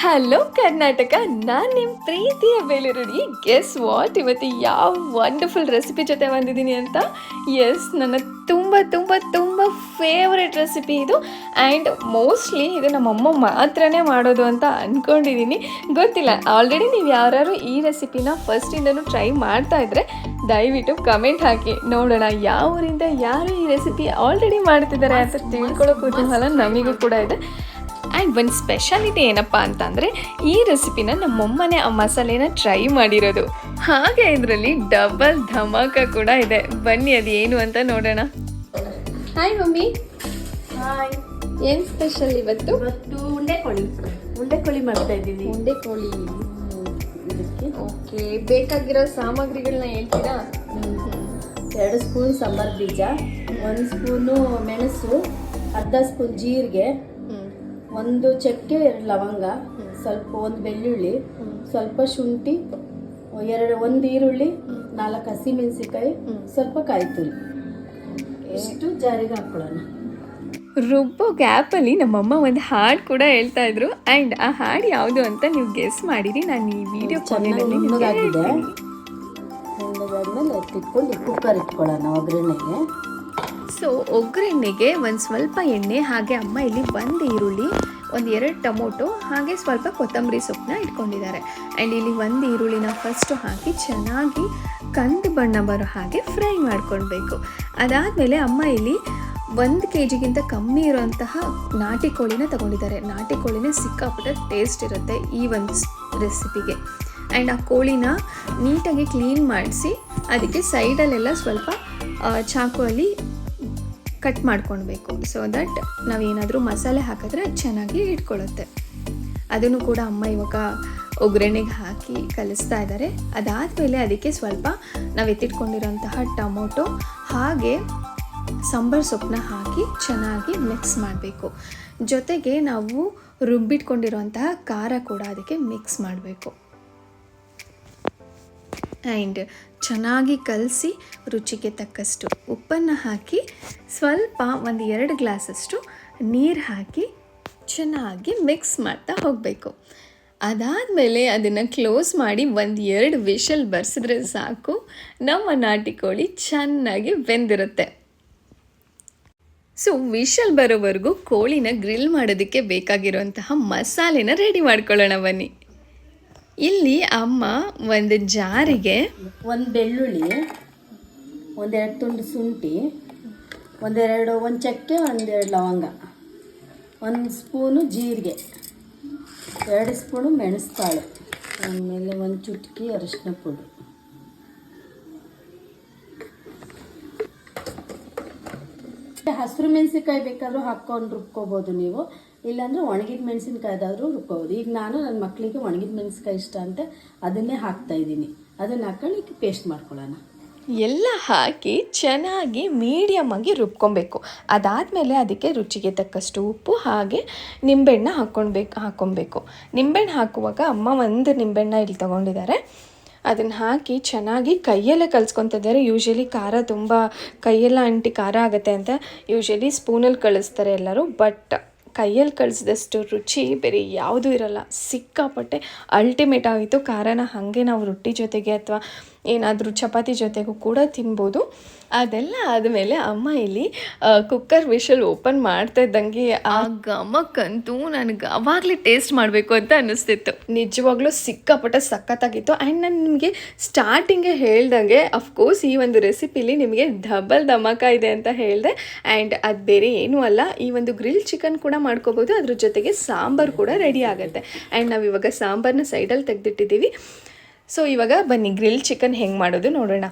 Hello Karnataka ನಾನು ನಿಮ್ಮ ಪ್ರೀತಿಯ ಬೇಲೂರುಡಿ. ಗೆಸ್ ವಾಟ್ ಇವತ್ತು ಯಾವ ವಂಡರ್ಫುಲ್ ರೆಸಿಪಿ ಜೊತೆ ಬಂದಿದ್ದೀನಿ ಅಂತ? ಎಸ್ ನನ್ನ ತುಂಬ ತುಂಬ ತುಂಬ ಫೇವ್ರೆಟ್ ರೆಸಿಪಿ ಇದು. ಆ್ಯಂಡ್ ಮೋಸ್ಟ್ಲಿ ಇದು ನಮ್ಮಮ್ಮ ಮಾತ್ರನೇ ಮಾಡೋದು ಅಂತ ಅಂದ್ಕೊಂಡಿದ್ದೀನಿ ಗೊತ್ತಿಲ್ಲ ಆಲ್ರೆಡಿ ನೀವು ಯಾರು ಈ ರೆಸಿಪಿನ ಫಸ್ಟಿಂದನೂ ಟ್ರೈ ಮಾಡ್ತಾ ಇದ್ದರೆ ದಯವಿಟ್ಟು ಕಮೆಂಟ್ ಹಾಕಿ. ನೋಡೋಣ ಯಾವ ಊರಿಂದ ಯಾರು ಈ ರೆಸಿಪಿ ಆಲ್ರೆಡಿ ಮಾಡ್ತಿದ್ದಾರೆ ಅಂತ ತಿಳ್ಕೊಳ್ಳೋ ಕುತೂಹಲ ನಮಗೂ ಕೂಡ ಇದೆ. ಆ್ಯಂಡ್ ಒಂದು ಸ್ಪೆಷಾಲಿಟಿ ಏನಪ್ಪ ಅಂತಂದರೆ ಈ ರೆಸಿಪಿನ ನಮ್ಮಮ್ಮನೇ ಆ ಮಸಾಲೆನ ಟ್ರೈ ಮಾಡಿರೋದು. ಹಾಗೆ ಇದರಲ್ಲಿ ಡಬಲ್ ಧಮಾಕ ಕೂಡ ಇದೆ. ಬನ್ನಿ ಅದು ಏನು ಅಂತ ನೋಡೋಣ. Hi mummy. ಹಾಯ್ ಏನು ಸ್ಪೆಷಲ್ ಇವತ್ತು? ಇವತ್ತು ಉಂಡೆ ಕೋಳಿ. ಉಂಡೆ ಕೋಳಿ ಮಾಡ್ತಾ ಇದ್ದೀನಿ ಉಂಡೆ ಕೋಳಿ. ಇದಕ್ಕೆ ಓಕೆ ಬೇಕಾಗಿರೋ ಸಾಮಗ್ರಿಗಳನ್ನ ಹೇಳ್ತೀರಾ? ಎರಡು ಸ್ಪೂನ್ ಸಾಂಬಾರ್ ಬೀಜ ಒಂದು ಸ್ಪೂನು ಮೆಣಸು ಅರ್ಧ ಸ್ಪೂನ್ ಜೀರಿಗೆ ಒಂದು ಚಕ್ಕೆ ಎರಡು ಲವಂಗ ಸ್ವಲ್ಪ ಒಂದು ಬೆಳ್ಳುಳ್ಳಿ ಸ್ವಲ್ಪ ಶುಂಠಿ ಎರಡು ಒಂದು ಈರುಳ್ಳಿ ನಾಲ್ಕು ಹಸಿಮೆಣಸಿಕಾಯಿ ಸ್ವಲ್ಪ ಕಾಯಿ ತುರಿ. ಎಷ್ಟು ಜಾರಿಗೆ ಹಾಕೊಳ್ಳೋಣ. ರುಬ್ಬೋ ಗ್ಯಾಪಲ್ಲಿ ನಮ್ಮಮ್ಮ ಒಂದು ಹಾಡು ಕೂಡ ಹೇಳ್ತಾ ಇದ್ರು. ಆ್ಯಂಡ್ ಆ ಹಾಡು ಯಾವುದು ಅಂತ ನೀವು ಗೆಸ್ ಮಾಡಿರಿ. ನಾನು ಈ ವಿಡಿಯೋ ಚೆನ್ನಾಗಿ ನುಣ್ಣಗಾಗಿದೆ ನುಣ್ಣಗಾದ್ಮೇಲೆ ಕುಕ್ಕರ್ ಇಟ್ಕೊಳ್ಳೋಣ ಒಗ್ಗರಣೆಗೆ. ಸೊ ಒಗ್ಗರಣೆಗೆ ಒಂದು ಸ್ವಲ್ಪ ಎಣ್ಣೆ, ಹಾಗೆ ಅಮ್ಮ ಇಲ್ಲಿ ಒಂದು ಈರುಳ್ಳಿ, ಒಂದು ಎರಡು ಟೊಮೊಟೊ, ಹಾಗೆ ಸ್ವಲ್ಪ ಕೊತ್ತಂಬರಿ ಸೊಪ್ಪನ್ನ ಇಟ್ಕೊಂಡಿದ್ದಾರೆ. ಆ್ಯಂಡ್ ಇಲ್ಲಿ ಒಂದು ಈರುಳ್ಳಿನ ಫಸ್ಟು ಹಾಕಿ ಚೆನ್ನಾಗಿ ಕಂದು ಬಣ್ಣ ಬರೋ ಹಾಗೆ ಫ್ರೈ ಮಾಡ್ಕೊಳ್ಬೇಕು. ಅದಾದಮೇಲೆ ಅಮ್ಮ ಇಲ್ಲಿ ಒಂದು ಕೆ ಜಿಗಿಂತ ಕಮ್ಮಿ ಇರೋಂತಹ ನಾಟಿ ಕೋಳಿನ ತಗೊಂಡಿದ್ದಾರೆ. ನಾಟಿ ಕೋಳಿನೇ ಸಿಕ್ಕಾಪಟ್ಟೆ ಟೇಸ್ಟ್ ಇರುತ್ತೆ ಈ ಒಂದು ರೆಸಿಪಿಗೆ ಆ್ಯಂಡ್ ಆ ಕೋಳಿನ ನೀಟಾಗಿ ಕ್ಲೀನ್ ಮಾಡಿಸಿ, ಅದಕ್ಕೆ ಸೈಡಲ್ಲೆಲ್ಲ ಸ್ವಲ್ಪ ಚಾಕು ಕಟ್ ಮಾಡ್ಕೊಳ್ಬೇಕು ಸೊ ದಟ್ ನಾವೇನಾದರೂ ಮಸಾಲೆ ಹಾಕಿದ್ರೆ ಚೆನ್ನಾಗಿ ಇಟ್ಕೊಳ್ಳುತ್ತೆ ಅದನ್ನು ಕೂಡ ಅಮ್ಮ ಇವಾಗ ಒಗ್ಗರಣೆಗೆ ಹಾಕಿ ಕಲಿಸ್ತಾ ಇದ್ದಾರೆ ಅದಾದಮೇಲೆ ಅದಕ್ಕೆ ಸ್ವಲ್ಪ ನಾವು ಎತ್ತಿಟ್ಕೊಂಡಿರೋಂತಹ ಟೊಮೊಟೊ, ಹಾಗೆ ಸಾಂಬಾರು ಸೊಪ್ಪನ್ನ ಹಾಕಿ ಚೆನ್ನಾಗಿ ಮಿಕ್ಸ್ ಮಾಡಬೇಕು. ಜೊತೆಗೆ ನಾವು ರುಬ್ಬಿಟ್ಕೊಂಡಿರುವಂತಹ ಖಾರ ಕೂಡ ಅದಕ್ಕೆ ಮಿಕ್ಸ್ ಮಾಡಬೇಕು. ಆ್ಯಂಡ್ ಚೆನ್ನಾಗಿ ಕಲಸಿ ರುಚಿಗೆ ತಕ್ಕಷ್ಟು ಉಪ್ಪನ್ನು ಹಾಕಿ ಸ್ವಲ್ಪ ಒಂದು ಎರಡು ಗ್ಲಾಸಷ್ಟು ನೀರು ಹಾಕಿ ಚೆನ್ನಾಗಿ ಮಿಕ್ಸ್ ಮಾಡ್ತಾ ಹೋಗಬೇಕು. ಅದಾದಮೇಲೆ ಅದನ್ನು ಕ್ಲೋಸ್ ಮಾಡಿ ಒಂದು ಎರಡು ವಿಷಲ್ ಬರ್ಸಿದ್ರೆ ಸಾಕು. ನಮ್ಮ ನಾಟಿ ಕೋಳಿ ಚೆನ್ನಾಗಿ ಬೆಂದಿರುತ್ತೆ. ಸೊ, ವಿಷಲ್ ಬರೋವರೆಗೂ ಕೋಳಿನ ಗ್ರಿಲ್ ಮಾಡೋದಕ್ಕೆ ಬೇಕಾಗಿರುವಂತಹ ಮಸಾಲೆನ ರೆಡಿ ಮಾಡ್ಕೊಳ್ಳೋಣ ಬನ್ನಿ. ಇಲ್ಲಿ ಅಮ್ಮ ಒಂದು ಜಾರಿಗೆ ಒಂದು ಬೆಳ್ಳುಳ್ಳಿ, ಒಂದೆರಡು ತುಂಡು ಶುಂಠಿ, ಒಂದೆರಡು ಒಂದು ಚಕ್ಕೆ, ಒಂದೆರಡು ಲವಂಗ, ಒಂದು ಸ್ಪೂನು ಜೀರಿಗೆ, ಎರಡು ಸ್ಪೂನು ಮೆಣಸ್ಕಾಳು, ಆಮೇಲೆ ಒಂದು ಚುಟ್ಕಿ ಅರಿಶಿನ ಪುಡಿ. ಹಸಿರು ಮೆಣಸಿನ್ಕಾಯಿ ಬೇಕಾದರೂ ಹಾಕ್ಕೊಂಡು ರುಬ್ಕೋಬೋದು ನೀವು. ಇಲ್ಲಾಂದರೆ ಒಣಗಿದ ಮೆಣಸಿನ್ಕಾಯ್ದಾದ್ರೂ ರುಬ್ಕೋಬೋದು. ಈಗ ನಾನು ನನ್ನ ಮಕ್ಕಳಿಗೆ ಒಣಗಿದ ಮೆಣಸಿನ್ಕಾಯಿ ಇಷ್ಟ ಅಂತ ಅದನ್ನೇ ಹಾಕ್ತಾ ಇದ್ದೀನಿ. ಅದನ್ನು ಹಾಕೊಂಡು ಈಗ ಪೇಸ್ಟ್ ಮಾಡ್ಕೊಳ್ಳೋಣ. ಎಲ್ಲ ಹಾಕಿ ಚೆನ್ನಾಗಿ ಮೀಡಿಯಮ್ ಆಗಿ ರುಬ್ಕೊಬೇಕು. ಅದಾದಮೇಲೆ ಅದಕ್ಕೆ ರುಚಿಗೆ ತಕ್ಕಷ್ಟು ಉಪ್ಪು ಹಾಗೆ ನಿಂಬೆಹಣ್ಣ ಹಾಕ್ಕೊಳ್ಬೇಕು ಹಾಕ್ಕೊಬೇಕು ನಿಂಬೆಹಣ್ಣು ಹಾಕುವಾಗ ಅಮ್ಮ ಒಂದು ನಿಂಬೆಹಣ್ಣ ಇಲ್ಲಿ ತೊಗೊಂಡಿದ್ದಾರೆ. ಅದನ್ನು ಹಾಕಿ ಚೆನ್ನಾಗಿ ಕೈಯಲ್ಲೇ ಕಲಿಸ್ಕೊತಿದ್ದಾರೆ ಯೂಶಲಿ ಖಾರ ತುಂಬ ಕೈಯೆಲ್ಲ ಅಂಟಿ ಖಾರ ಆಗುತ್ತೆ ಅಂತ ಯೂಶಲಿ ಸ್ಪೂನಲ್ಲಿ ಕಳಿಸ್ತಾರೆ ಎಲ್ಲರೂ. ಬಟ್ ಕೈಯಲ್ಲಿ ಕಳಿಸಿದಷ್ಟು ರುಚಿ ಬೇರೆ ಯಾವುದೂ ಇರಲ್ಲ. ಸಿಕ್ಕಾಪಟ್ಟೆ ಅಲ್ಟಿಮೇಟ್ ಆಗಿತ್ತು. ಖಾರನ ಹಾಗೆ ನಾವು ರೊಟ್ಟಿ ಜೊತೆಗೆ ಅಥವಾ ಏನಾದರೂ ಚಪಾತಿ ಜೊತೆಗೂ ಕೂಡ ತಿನ್ಬೋದು. ಅದೆಲ್ಲ ಆದಮೇಲೆ ಅಮ್ಮ ಇಲ್ಲಿ ಕುಕ್ಕರ್ ವಿಷಲ್ ಓಪನ್ ಮಾಡ್ತಾ ಇದ್ದಂಗೆ ಆ ಗಮಕ್ಕಂತೂ ನನಗೆ ಅವಾಗಲೇ ಟೇಸ್ಟ್ ಮಾಡಬೇಕು ಅಂತ ಅನ್ನಿಸ್ತಿತ್ತು. ನಿಜವಾಗ್ಲೂ ಸಿಕ್ಕಾಪಟ್ಟೆ ಸಖತ್ತಾಗಿತ್ತು. ಆ್ಯಂಡ್ ನಾನು ನಿಮಗೆ ಸ್ಟಾರ್ಟಿಂಗೇ ಹೇಳ್ದಂಗೆ ಅಫ್ಕೋರ್ಸ್ ಈ ಒಂದು ರೆಸಿಪಿಲಿ ನಿಮಗೆ ಡಬಲ್ ಧಮಕ ಇದೆ ಅಂತ ಹೇಳಿದೆ. ಆ್ಯಂಡ್ ಅದು ಬೇರೆ ಏನೂ ಅಲ್ಲ ಈ ಒಂದು ಗ್ರಿಲ್ ಚಿಕನ್ ಕೂಡ ಮಾಡ್ಕೋಬೋದು. ಅದ್ರ ಜೊತೆಗೆ ಸಾಂಬಾರು ಕೂಡ ರೆಡಿ ಆಗುತ್ತೆ. ಆ್ಯಂಡ್ ನಾವು ಇವಾಗ ಸಾಂಬಾರನ್ನ ಸೈಡಲ್ಲಿ ತೆಗೆದಿಟ್ಟಿದ್ದೀವಿ. ಸೊ ಇವಾಗ ಬನ್ನಿ ಗ್ರಿಲ್ ಚಿಕನ್ ಹೆಂಗೆ ಮಾಡೋದು ನೋಡೋಣ.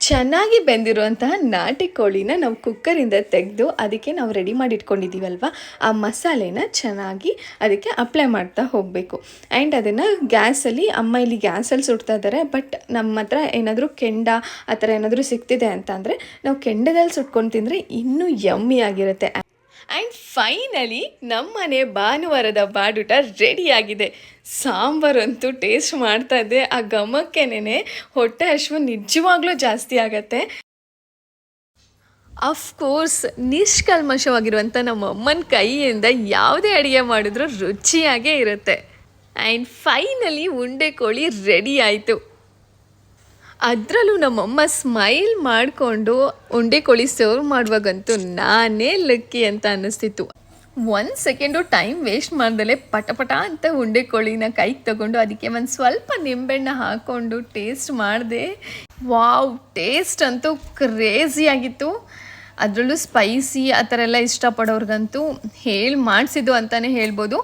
ಚೆನ್ನಾಗಿ ಬೆಂದಿರುವಂತಹ ನಾಟಿ ಕೋಳಿನ ನಾವು ಕುಕ್ಕರಿಂದ ತೆಗೆದು ಅದಕ್ಕೆ ನಾವು ರೆಡಿ ಮಾಡಿ ಇಟ್ಕೊಂಡಿದ್ದೀವಲ್ವ ಆ ಮಸಾಲೆನ ಚೆನ್ನಾಗಿ ಅದಕ್ಕೆ ಅಪ್ಲೈ ಮಾಡ್ತಾ ಹೋಗಬೇಕು. ಆ್ಯಂಡ್ ಅದನ್ನು ಗ್ಯಾಸಲ್ಲಿ ಅಮ್ಮ ಇಲ್ಲಿ ಗ್ಯಾಸಲ್ಲಿ ಸುಡ್ತಾ ಇದ್ದಾರೆ ಬಟ್ ನಮ್ಮ ಹತ್ರ ಏನಾದರೂ ಕೆಂಡ ಆ ಥರ ಏನಾದರೂ ಸಿಗ್ತಿದೆ ಅಂತ ಅಂದರೆ ನಾವು ಕೆಂಡದಲ್ಲಿ ಸುಟ್ಕೊಂಡು ತಿಂದರೆ ಇನ್ನೂ ಯಮ್ಮಿ ಆಗಿರುತ್ತೆ. ಆ್ಯಂಡ್ ಫೈನಲಿ ನಮ್ಮನೆ ಭಾನುವಾರದ ಬಾಡೂಟ ರೆಡಿಯಾಗಿದೆ ಸಾಂಬಾರಂತೂ ಟೇಸ್ಟ್ ಮಾಡ್ತಾ ಇದ್ದೆ ಆ ಘಮಕ್ಕೆನೇ ಹೊಟ್ಟೆ ಹಶ್ವ ನಿಜವಾಗ್ಲೂ ಜಾಸ್ತಿ ಆಗತ್ತೆ. ಅಫ್ಕೋರ್ಸ್ ನಿಷ್ಕಲ್ಮಶವಾಗಿರುವಂಥ ನಮ್ಮ ಅಮ್ಮನ ಕೈಯಿಂದ ಯಾವುದೇ ಅಡುಗೆ ಮಾಡಿದ್ರೂ ರುಚಿಯಾಗೇ ಇರುತ್ತೆ. ಆ್ಯಂಡ್ ಫೈನಲಿ ಉಂಡೆ ಕೋಳಿ ರೆಡಿ ಆಯಿತು ಅದರಲ್ಲೂ ನಮ್ಮಮ್ಮ ಸ್ಮೈಲ್ ಮಾಡಿಕೊಂಡು ಉಂಡೆ ಕೋಳಿ ಸರ್ವ್ ಮಾಡುವಾಗಂತೂ ನಾನೇ ಲಕ್ಕಿ ಅಂತ ಅನ್ನಿಸ್ತಿತ್ತು. ಒಂದು ಸೆಕೆಂಡು ಟೈಮ್ ವೇಸ್ಟ್ ಮಾಡ್ದಲೆ ಪಟಪಟ ಪಟ ಅಂತ ಉಂಡೆ ಕೋಳಿನ ಕೈಗೆ ತಗೊಂಡು ಅದಕ್ಕೆ ಒಂದು ಸ್ವಲ್ಪ ನಿಂಬೆಣ್ಣೆ ಹಾಕ್ಕೊಂಡು ಟೇಸ್ಟ್ ಮಾಡಿದೆ. ವಾವ್ ಟೇಸ್ಟ್ ಅಂತೂ ಕ್ರೇಜಿ ಆಗಿತ್ತು. ಅದರಲ್ಲೂ ಸ್ಪೈಸಿ ಆ ಥರ ಎಲ್ಲ ಇಷ್ಟಪಡೋರ್ಗಂತೂ ಹೇಳಿ ಮಾಡಿಸಿದ್ದು ಅಂತಲೇ ಹೇಳ್ಬೋದು.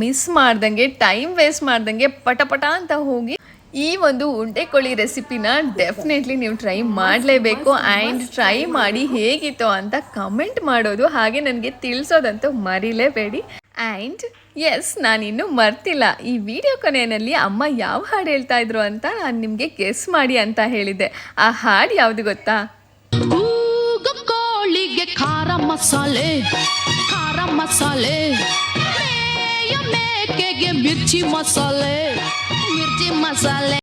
ಮಿಸ್ ಮಾಡ್ದಂಗೆ ಟೈಮ್ ವೇಸ್ಟ್ ಮಾಡ್ದಂಗೆ ಪಟಪಟ ಪಟ ಅಂತ ಹೋಗಿ ಈ ಒಂದು ಉಂಡೆ ಕೋಳಿ ರೆಸಿಪಿನ ಡೆಫಿನೆಟ್ಲಿ ನೀವು ಟ್ರೈ ಮಾಡಲೇಬೇಕು ಆ್ಯಂಡ್ ಟ್ರೈ ಮಾಡಿ ಹೇಗಿತ್ತು ಅಂತ ಕಮೆಂಟ್ ಮಾಡೋದು ಹಾಗೆ ನನಗೆ ತಿಳಿಸೋದಂತೂ ಮರಿಲೇಬೇಡಿ. ಆ್ಯಂಡ್ ಎಸ್ ನಾನಿನ್ನು ಮರ್ತಿಲ್ಲ. ಈ ವಿಡಿಯೋ ಕೊನೆಯಲ್ಲಿ ಅಮ್ಮ ಯಾವ ಹಾಡು ಹೇಳ್ತಾ ಇದ್ರು ಅಂತ ನಾನು ನಿಮಗೆ ಗೆಸ್ ಮಾಡಿ ಅಂತ ಹೇಳಿದ್ದೆ. ಆ ಹಾಡು ಯಾವುದು ಗೊತ್ತಾ? ಕೋಳಿಗೆ ಖಾರ ಮಸಾಲೆ ಖಾರ ಮಸಾಲೆ ಮಿರ್ಚಿ ಮಸಾಲೆ. ಮಿರ್ಚಿ ಮಸಾಲೆ